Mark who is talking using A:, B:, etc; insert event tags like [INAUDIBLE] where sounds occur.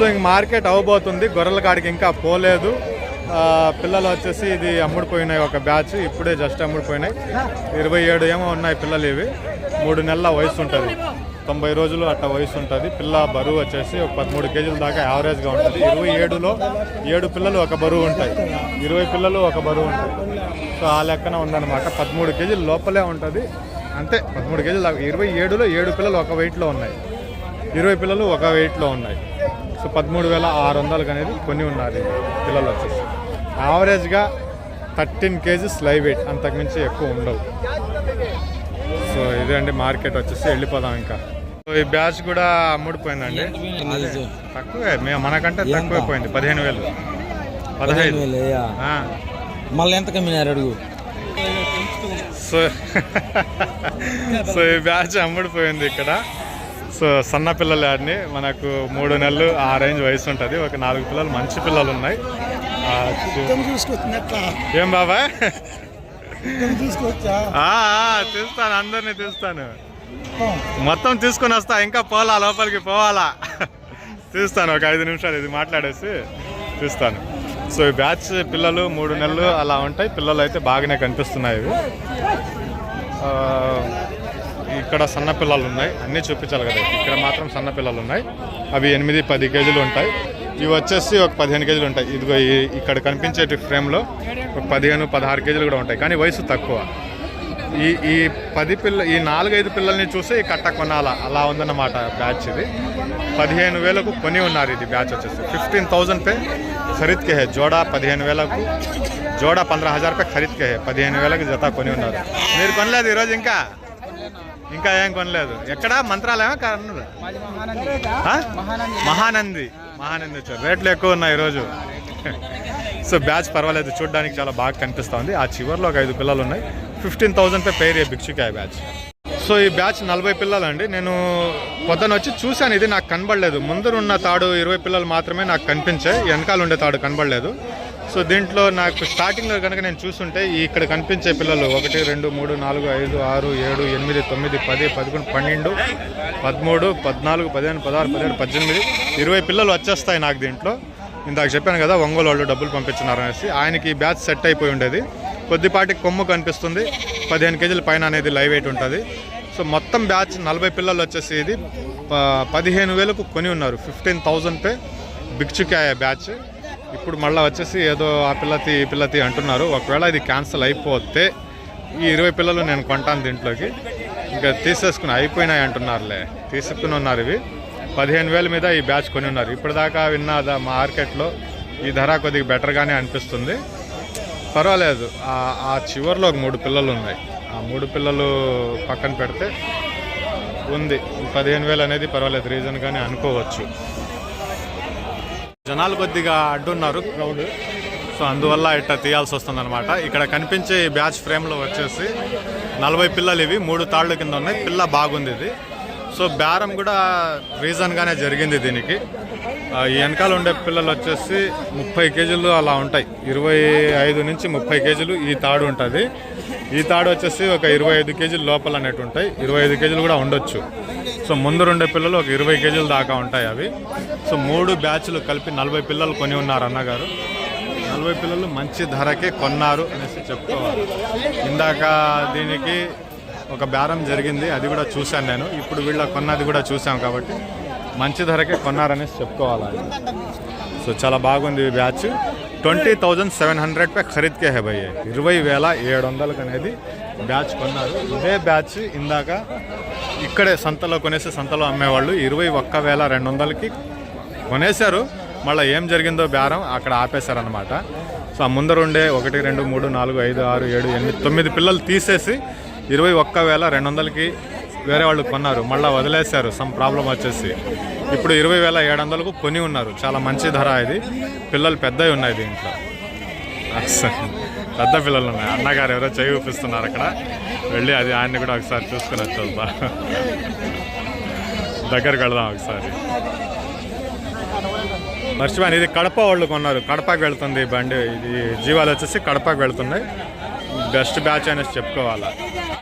A: So ఇంక market అవ్వబోతుంది గొర్రెల కాడికి ఇంకా పోలేదు. పిల్లలు వచ్చేసి ఇది అమ్ముడుపోయినాయి ఒక బ్యాచ్. ఇప్పుడే జస్ట్ అమ్ముడుపోయినాయి. ఇరవై ఏడు ఏమో ఉన్నాయి పిల్లలు ఇవి. మూడు నెలల వయసు ఉంటుంది. తొంభై రోజులు అట్లా వయసు ఉంటుంది. పిల్ల బరువు వచ్చేసి ఒక పదమూడు కేజీల దాకా యావరేజ్గా ఉంటుంది. ఇరవై ఏడులో ఏడు పిల్లలు ఒక బరువు ఉంటాయి. ఇరవై పిల్లలు ఒక బరువు ఉంటాయి. సో ఆ లెక్కన ఉందన్నమాట. పదమూడు కేజీలు లోపలే ఉంటుంది. అంతే పదమూడు కేజీలు దాకా. ఇరవై ఏడులో ఏడు పిల్లలు ఒక వెయిట్లో ఉన్నాయి. ఇరవై పిల్లలు ఒక వెయిట్లో ఉన్నాయి. సో పదమూడు వేల ఆరు వందలకు అనేది కొన్ని ఉన్నారు పిల్లలు వచ్చేసి. యావరేజ్గా థర్టీన్ కేజీస్ లైవ్ వెయిట్ అంతకుమించి ఎక్కువ ఉండవు. సో ఇదే అండి మార్కెట్ వచ్చేసి వెళ్ళిపోదాం ఇంకా. సో ఈ బ్యాచ్ కూడా అమ్ముడిపోయిందండి. తక్కువే మేము మనకంటే తక్కువైపోయింది పదిహేను వేలు. పదహైదు.
B: మళ్ళీ ఎంత కమ్మినారు అడుగు?
A: సో [LAUGHS] సో ఈ బ్యాచ్ అమ్ముడిపోయింది ఇక్కడ. సో సన్న పిల్లలు ఆడిని. మనకు మూడు నెలలు ఆ రేంజ్ వయసు ఉంటుంది. ఒక నాలుగు పిల్లలు మంచి పిల్లలు ఉన్నాయి. ఏం ఆ, తీస్తాను అందరినీ తీస్తాను. మొత్తం తీసుకొని వస్తా ఇంకా పోలా లోపలికి పోవాలా? తీస్తాను ఒక ఐదు నిమిషాలు ఇది మాట్లాడేసి తీస్తాను. సో ఈ బ్యాచ్ పిల్లలు మూడు నెలలు అలా ఉంటాయి. పిల్లలు అయితే బాగానే కనిపిస్తున్నాయి ఇవి. ఇక్కడ సన్నపిల్లలు ఉన్నాయి. అన్నీ చూపించాలి కదా. ఇక్కడ మాత్రం సన్నపిల్లలు ఉన్నాయి. అవి ఎనిమిది పది కేజీలు ఉంటాయి. ఇవి వచ్చేసి ఒక పదిహేను కేజీలు ఉంటాయి. ఇదిగో ఈ- ఇక్కడ కనిపించే ఫ్రేమ్లో ఒక పదిహేను పదహారు కేజీలు కూడా ఉంటాయి. కానీ వయసు తక్కువ. ఈ ఈ పది పిల్ల ఈ నాలుగైదు పిల్లల్ని చూసి కట్ట కొనాలా? అలా ఉందన్నమాట బ్యాచ్ ఇది. పదిహేను వేలకు కొని ఉన్నారు ఇది బ్యాచ్ వచ్చేసి. ఫిఫ్టీన్ థౌజండ్ పే ఖరీద్ హే. జోడా పదిహేను వేలకు జోడా పంద్రహ హజార్ పే ఖరీద్ కే హే. పదిహేను వేలకు జత కొని ఉన్నారు. మీరు కొనలేదు ఈరోజు ఇంకా? ఇంకా ఏం కొనలేదు. ఎక్కడ? మంత్రాలయమా? కర్నూలు ఆ? మహానంది. మహానంది. వచ్చారు. రేట్లు ఎక్కువ ఉన్నాయి ఈరోజు. సో బ్యాచ్ పర్వాలేదు. చూడడానికి చాలా బాగా కనిపిస్తుంది. ఆ చివర్లో ఒక ఐదు పిల్లలు ఉన్నాయి. ఫిఫ్టీన్ థౌసండ్ పే పేరు బిక్షుకాయ బ్యాచ్. సో ఈ బ్యాచ్ నలభై పిల్లలు అండి నేను పొద్దున వచ్చి చూశాను. ఇది నాకు కనబడలేదు. ముందరున్న తాడు ఇరవై పిల్లలు మాత్రమే నాకు కనిపించాయి. వెనకాల ఉండే తాడు కనబడలేదు. సో దీంట్లో నాకు స్టార్టింగ్లో కనుక నేను చూస్తుంటే ఇక్కడ కనిపించే పిల్లలు ఒకటి రెండు మూడు నాలుగు ఐదు ఆరు ఏడు ఎనిమిది తొమ్మిది పది పదకొండు పన్నెండు పదమూడు పద్నాలుగు పదిహేను పదహారు పదిహేడు పద్దెనిమిది ఇరవై పిల్లలు వచ్చేస్తాయి నాకు దీంట్లో. ఇందాక చెప్పాను కదా ఒంగోలు వాళ్ళు డబ్బులు పంపించున్నారు అనేసి. ఆయనకి బ్యాచ్ సెట్ అయిపోయి ఉండేది. కొద్దిపాటి కొమ్ము కనిపిస్తుంది. పదిహేను కేజీల పైన అనేది లైవ్ వెయిట్ ఉంటుంది. సో మొత్తం బ్యాచ్ నలభై పిల్లలు వచ్చేసి ఇది. పదిహేను వేలకు కొని ఉన్నారు. ఫిఫ్టీన్ థౌజండ్ పే బిక్చుకాయ బ్యాచ్. ఇప్పుడు మళ్ళీ వచ్చేసి ఏదో ఆ పిల్లతి ఈ పిల్లతి అంటున్నారు. ఒకవేళ ఇది క్యాన్సిల్ అయిపోతే ఈ ఇరవై పిల్లలు నేను కొంటాను దీంట్లోకి. ఇంకా తీసేసుకుని అయిపోయినాయి అంటున్నారులే. తీసుకుని ఉన్నారు ఇవి. పదిహేను వేల మీద ఈ బ్యాచ్ కొని ఉన్నారు. ఇప్పటిదాకా విన్న మార్కెట్లో ఈ ధర కొద్దిగా బెటర్గానే అనిపిస్తుంది. పర్వాలేదు. ఆ- చివరిలో చివర్లో ఒక మూడు పిల్లలు ఉన్నాయి. ఆ మూడు పిల్లలు పక్కన పెడితే ఉంది. పదిహేను వేలు అనేది పర్వాలేదు. రీజన్గానే అనుకోవచ్చు. జనాలు కొద్దిగా అడ్డున్నారు క్రౌడ్ సో అందువల్ల ఇట్లా తీయాల్సి వస్తుందన్నమాట. ఇక్కడ కనిపించే బ్యాచ్ ఫ్రేమ్లో వచ్చేసి నలభై పిల్లలు ఇవి మూడు తాళ్ళు కింద ఉన్నాయి. పిల్ల బాగుంది ఇది. సో బేరం కూడా రీజన్గానే జరిగింది దీనికి. ఈ వెనకాల ఉండే పిల్లలు వచ్చేసి ముప్పై కేజీలు అలా ఉంటాయి. ఇరవై ఐదు నుంచి ముప్పై కేజీలు ఈ తాడు ఉంటుంది. ఈ తాడు వచ్చేసి ఒక ఇరవై ఐదు కేజీలు లోపల అనేటు ఉంటాయి. ఇరవై ఐదు కేజీలు కూడా ఉండొచ్చు. సో ముందు ఉండే పిల్లలు ఒక ఇరవై కేజీల దాకా ఉంటాయి అవి. సో మూడు బ్యాచ్లు కలిపి నలభై పిల్లలు కొని ఉన్నారు అన్నగారు. నలభై పిల్లలు మంచి ధరకే కొన్నారు అనేసి చెప్పుకోవాలి. ఇందాక దీనికి ఒక బేరం జరిగింది అది కూడా చూశాను నేను. ఇప్పుడు వీళ్ళ కొన్నది కూడా చూసాం కాబట్టి మంచి ధరకే కొన్నారనేసి చెప్పుకోవాలి సో చాలా బాగుంది ఈ batch. Twenty thousand seven hundred pay ఖరీద్కే హే భయ్య. ఇరవై వేల ఏడు వందలకు అనేది బ్యాచ్ కొన్నారు. ఇదే బ్యాచ్ ఇందాక ఇక్కడే సంతలో కొనేసి సంతలో అమ్మేవాళ్ళు. ఇరవై ఒక్క వేల రెండు వందలకి కొనేశారు. మళ్ళీ ఏం జరిగిందో బేరం అక్కడ ఆపేశారనమాట సో ఆ ముందర ఉండే ఒకటి రెండు మూడు నాలుగు ఐదు ఆరు ఏడు ఎనిమిది తొమ్మిది పిల్లలు తీసేసి ఇరవై ఒక్క వేల రెండు వందలకి వేరే వాళ్ళు కొన్నారు మళ్ళీ వదిలేశారు సమ్ ప్రాబ్లం వచ్చేసి. ఇప్పుడు ఇరవై వేల ఏడు వందలకు కొని ఉన్నారు చాలా మంచి ధర ఇది. పిల్లలు పెద్దవి ఉన్నాయి దీంట్లో. పెద్ద పిల్లలు ఉన్నాయి. అన్నగారు ఎవరో చేయి చూపిస్తున్నారు అక్కడ. వెళ్ళి అది ఆయన్ని కూడా ఒకసారి చూసుకుని వచ్చేద్దా దగ్గరికి వెళ్దాం ఒకసారి. మర్చిపోయాను ఇది కడప వాళ్ళు కొన్నారు. కడపకి వెళ్తుంది బండి. ఇది జీవాలు వచ్చేసి కడపకి వెళ్తున్నాయి. బెస్ట్ బ్యాచ్ అనేసి చెప్పుకోవాలా.